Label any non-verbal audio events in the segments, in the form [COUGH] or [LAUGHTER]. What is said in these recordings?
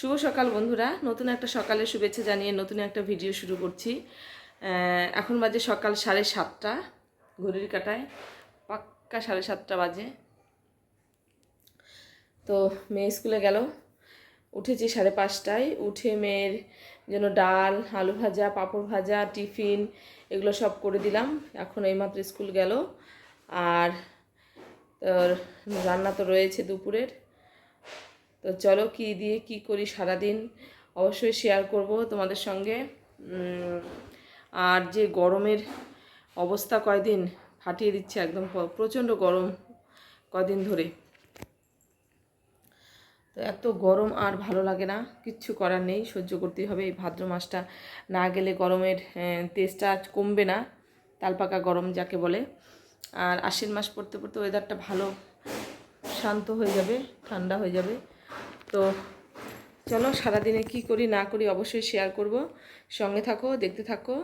শুভ সকাল বন্ধুরা। নতুন একটা সকালের শুভেচ্ছা জানিয়ে নতুন একটা ভিডিও শুরু করছি। এখন বাজে সকাল সাড়ে সাতটা, ঘড়ির কাটায় পাক্কা সাড়ে সাতটা বাজে। তো মেয়ে স্কুলে গেল। উঠেছি সাড়ে পাঁচটায়। উঠে মেয়ের জন্য ডাল, আলু ভাজা, পাঁপড় ভাজা, টিফিন এগুলো সব করে দিলাম। এখন এইমাত্র স্কুল গেল। আর রান্না তো রয়েছে দুপুরের। তো চলো কি দিয়ে কি করি সারাদিন? অবশ্যই শেয়ার করব তোমাদের সঙ্গে। আর যে গরমের অবস্থা কয়দিন? ফাটিয়ে দিচ্ছে একদম প্রচণ্ড গরম কদিন ধরে। তো এত গরম আর ভালো লাগে না, কিচ্ছু করার নেই, সহ্য করতেই হবে। এই ভাদ্র মাসটা না গেলে গরমের তেজটা কমবে না তালপাকা গরম যাকে বলে। আর আশ্বিন মাস পড়তে পড়তে ওয়েদারটা ভালো, শান্ত হয়ে যাবে, ঠান্ডা হয়ে যাবে। তো চলো সারাদিনে কি করি না করি অবশ্যই শেয়ার করব। সঙ্গে থাকো, দেখতে থাকো।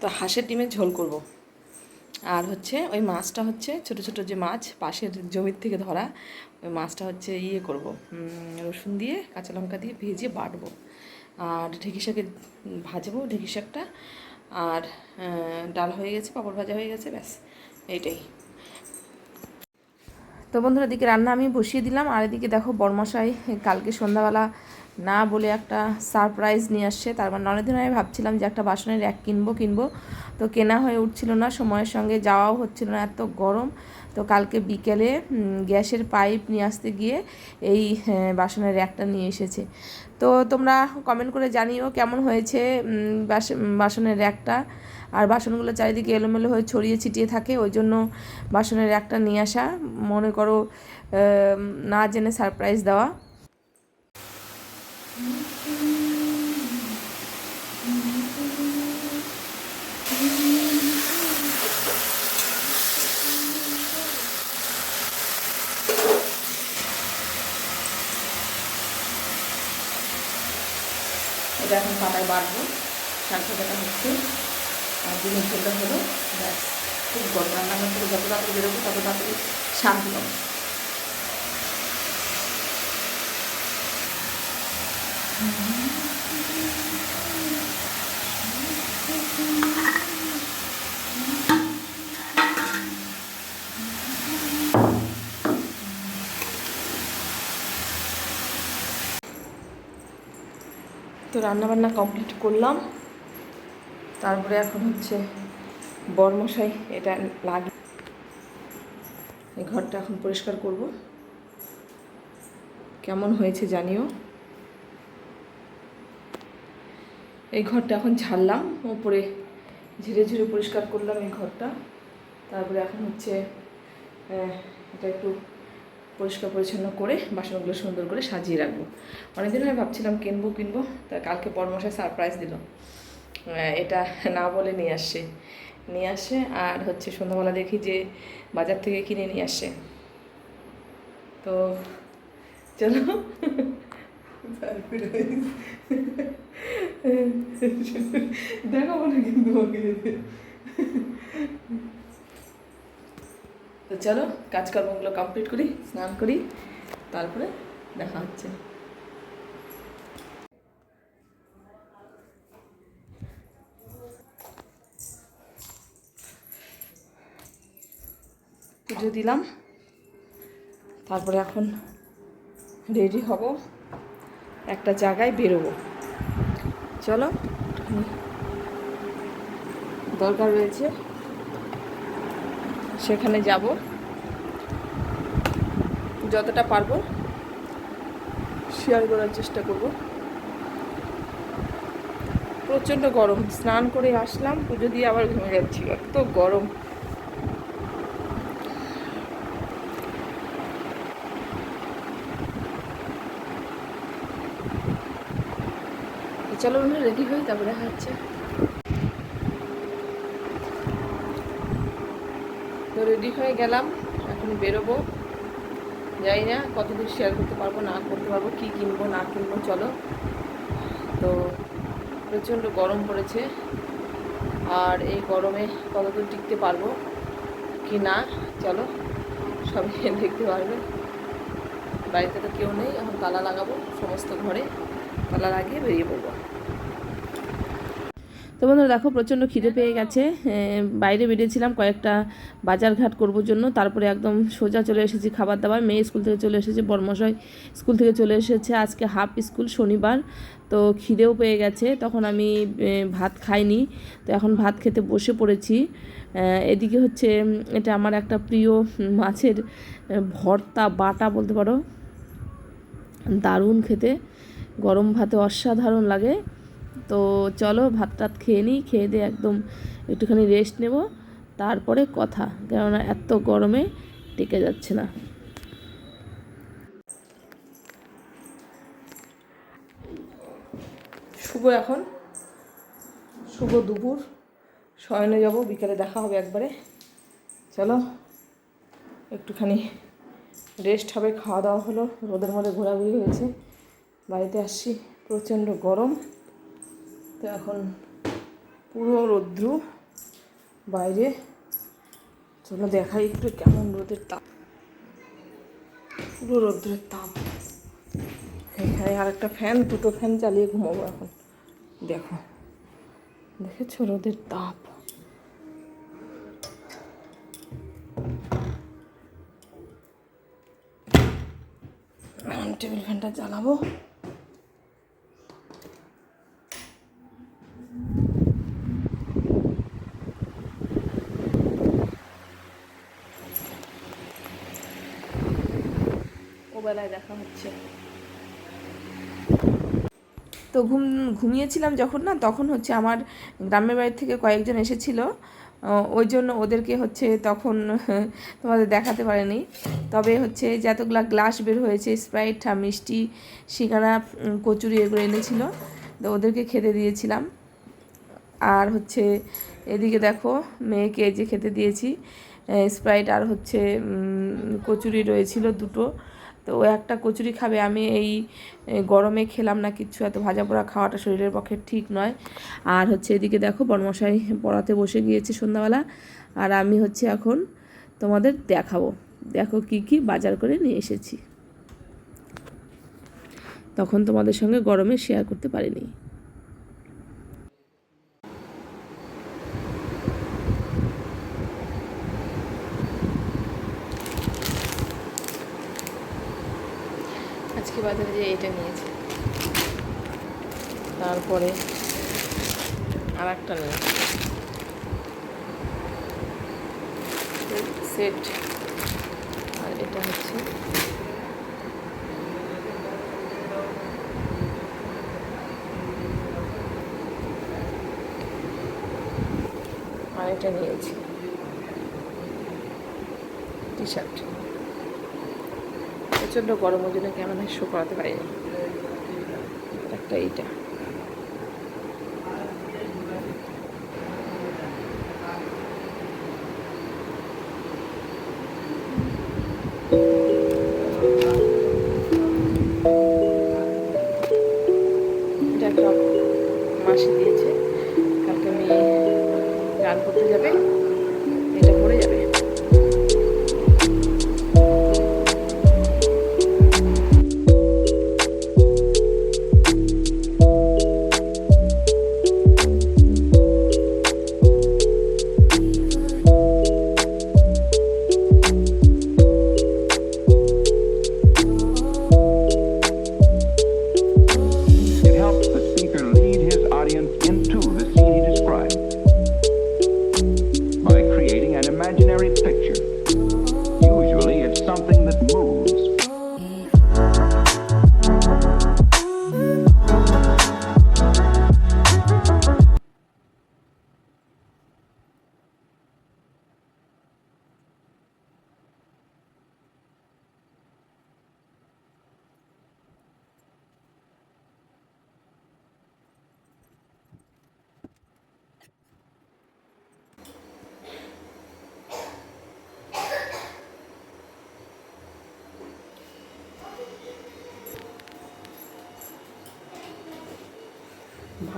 তো হাঁসের ডিমের ঝোল করব। আর হচ্ছে ওই মাছটা হচ্ছে ছোট ছোট যে মাছ পাশের জমির থেকে ধরা, ওই মাছটা হচ্ছে ইয়ে করব রসুন দিয়ে কাঁচা লঙ্কা দিয়ে ভেজে বাটবো। আর ঢেঁকি শাকে ভাজবো, ঢেঁকি শাকটা। আর ডাল হয়ে গেছে, পাপড় ভাজা হয়ে গেছে, ব্যাস, এইটাই। তো বন্ধুরা, এদিকে রান্না আমি বসিয়ে দিলাম। আর এদিকে দেখো বরমশাই, কালকে সন্ধ্যাবেলা না বলে একটা সারপ্রাইজ নিয়ে আসছে। তার মানে অনেকদিন আমি ভাবছিলাম যে একটা বাসনের এক কিনবো কিনবো। তো কেনা হয়ে উঠছিল না সময়ের সঙ্গে যাওয়াও হচ্ছিল না এত গরম। তো কালকে বিকেলে গ্যাসের পাইপ নিয়ে আসতে গিয়ে এই হ্যাঁ, বাসনের র্যাকটা নিয়ে এসেছে। তো তোমরা কমেন্ট করে জানিও কেমন হয়েছে বাসনের র্যাকটা। আর বাসনগুলো চারিদিকে এলোমেলো হয়ে ছড়িয়ে ছিটিয়ে থাকে ওই জন্য বাসনের র্যাকটা নিয়ে আসা। মনে করো না জেনে সারপ্রাইজ দেওয়া। এটা এখন পাতায় বাড়বো। শাক হচ্ছে, আর দিন ঝোলটা হলো, ব্যাস, খুব গরম। রান্নাঘর থেকে যত তাড়াতাড়ি বেরোবো, তত তাড়াতাড়ি শান্তি রান্নাবান্না কমপ্লিট করলাম। তারপরে এখন হচ্ছে বরমশাই এটা লাগে এই ঘরটা এখন পরিষ্কার করব। কেমন হয়েছে জানিও। এই ঘরটা এখন ছাড়লাম ওপরে ঝিরে ঝিরে পরিষ্কার করলাম এই ঘরটা। তারপরে এখন হচ্ছে এটা একটু পরিষ্কার পরিচ্ছন্ন করে বাসনগুলো সুন্দর করে সাজিয়ে রাখব। অনেকদিন আমি ভাবছিলাম কিনবো কিনবো, তা কালকে পরমশাই সারপ্রাইজ দিল। এটা না বলে নিয়ে আসছে। নিয়ে আসে আর হচ্ছে সন্ধ্যাবেলা দেখি যে বাজার থেকে কিনে নিয়ে আসে তো চলো। [LAUGHS] দেখাবো না কিন্তু চলো, কাজকর্মগুলো কমপ্লিট করি, স্নান করি, তারপরে দেখা হচ্ছে। পুজো দিলাম, তারপরে এখন রেডি হব, একটা জায়গায় বেরোবো। চলো দরকার রয়েছে, সেখানে যাব। যতটা পারব শেয়ার করার চেষ্টা করব। প্রচণ্ড গরম, স্নান করে আসলাম, পুজো দিয়ে আবার ঘুমে যাচ্ছি, এত গরম। চলো বন্ধুরা রেডি হই, তারপরে দেখা হচ্ছে। তো রেডি হয়ে গেলাম, এখন বেরোবো। জানি না, কতদূর শেয়ার করতে পারব, না করতে পারব, কি কিনবো, না কিনবো, চলো। তো প্রচণ্ড গরম পড়েছে। আর এই গরমে কতদূর টিকতে পারব, কি না, চলো। সবই [LAUGHS] দেখতে পারবে। বাড়িতে তো কেউ নেই, এখন তালা লাগাবো, সমস্ত ঘরে তালা লাগিয়ে বেরিয়ে পড়ব। তো বন্ধুরা দেখো, প্রচণ্ড খিদে পেয়ে গেছে। বাইরে বেরিয়েছিলাম কয়েকটা বাজার ঘাট করবার জন্য। তারপরে একদম সোজা চলে এসেছি খাবার দাবার মেয়ে স্কুল থেকে চলে এসেছে, বর্মশাই স্কুল থেকে চলে এসেছে আজকে হাফ স্কুল শনিবার। তো খিদেও পেয়ে গেছে। তখন আমি ভাত খাইনি। তো এখন ভাত খেতে বসে পড়েছি। এদিকে হচ্ছে, এটা আমার একটা প্রিয় মাছের ভর্তা, বাটা বলতে পারো। দারুণ খেতে। গরম ভাতে অসাধারণ লাগে। তো চলো ভাত টাত খেয়ে নিই, খেয়ে দিয়ে একদম একটুখানি রেস্ট নেব। তারপরে কথা, কেননা এত গরমে টিকে যাচ্ছে না। শুভ এখন। শুভ দুপুর। শয়নে যাব, বিকেলে দেখা হবে একবারে। চলো, একটুখানি রেস্ট হবে, খাওয়া দাওয়া হলো, রোদের মধ্যে ঘোরাঘুরি হয়েছে। বাড়িতে আসছি, প্রচণ্ড গরম। তো এখন পুরো রৌদ্র বাইরে। চলো দেখাই একটু কেমন রোদের তাপ। পুরো রৌদ্রের তাপ। এখানে আর একটা ফ্যান, দুটো ফ্যান চালিয়ে ঘুমাবো এখন। দেখো, দেখেছ রোদের তাপ? টেবিল ফ্যানটা জ্বালাবো। ওবেলায় দেখা হচ্ছে। তো ঘুম ঘুমিয়েছিলাম যখন না তখন হচ্ছে আমার গ্রামের বাড়ি থেকে কয়েকজন এসেছিল। ওই জন্য ওদেরকে হচ্ছে তখন [LAUGHS] তোমাদের দেখাতে পারেনি। তবে হচ্ছে যতগুলা গ্লাস বের হয়েছে স্প্রাইট মিষ্টি উম, কচুরি এগুলো এনেছিল। তো ওদেরকে খেতে দিয়েছিলাম। আর হচ্ছে এদিকে দেখো মেয়েকে যে খেতে দিয়েছি। স্প্রাইট আর হচ্ছে কচুরি রয়েছিল দুটো। তো ও একটা কচুরি খাবে, আমি এই গরমে খেলাম না কিছু, এত ভাজা পোড়া খাওয়াটা শরীরের পক্ষে ঠিক নয়। আর হচ্ছে এদিকে দেখো বর্মশাই পড়াতে বসে গিয়েছে সন্ধ্যাবেলা, আর আমি হচ্ছে এখন তোমাদের দেখাবো। দেখো কি কি বাজার করে নিয়ে এসেছি। তখন তোমাদের সঙ্গে গরমে শেয়ার করতে পারিনি আজকে বাজারে যে এটা নিয়েছি। তারপরে আর একটা নিয়েছি সেট। আর এটা হচ্ছে আর এটা নিয়েছি। টি শার্ট প্রচণ্ড গরম, ওই জন্য কেমন শো করাতে পারিনি একটা এইটা। মাসি দিয়েছে। কালকে মেয়ে গান করতে যাবে। এটা পরে যাবে।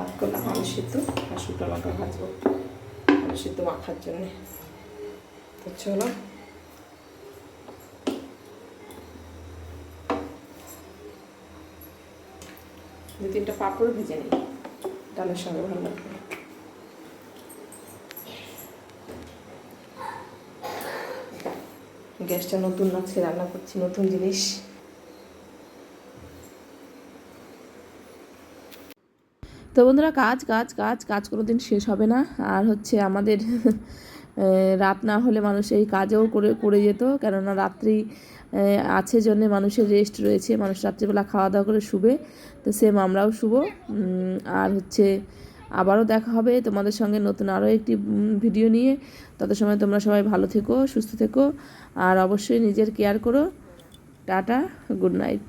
ভাত করলাম আলু সিদ্ধ, আর শুকনো লঙ্কা ভাজবো আলু সিদ্ধ মাখার জন্যে। তো চলো। দু তিনটা পাঁপড় ভেজে নিই, ডালের সঙ্গে ভালো লাগবে। গ্যাসটা নতুন আজকে রান্না করছি নতুন জিনিস। তো বন্ধুরা কাজ কাজ কাজ কাজ কোনো দিন শেষ হবে না। আর হচ্ছে আমাদের রাত না হলে মানুষ এই কাজেও করে করে যেত। কেননা রাত্রি আছে জন্যে মানুষের রেস্ট রয়েছে। মানুষ রাত্রিবেলা খাওয়া দাওয়া করে শুবে। তো সেম আমরাও শুবো। আর হচ্ছে আবারও দেখা হবে তোমাদের সঙ্গে নতুন আরও একটি ভিডিও নিয়ে। তত সময় তোমরা সবাই ভালো থেকো, সুস্থ থেকো। আর অবশ্যই নিজের কেয়ার করো। Tata good night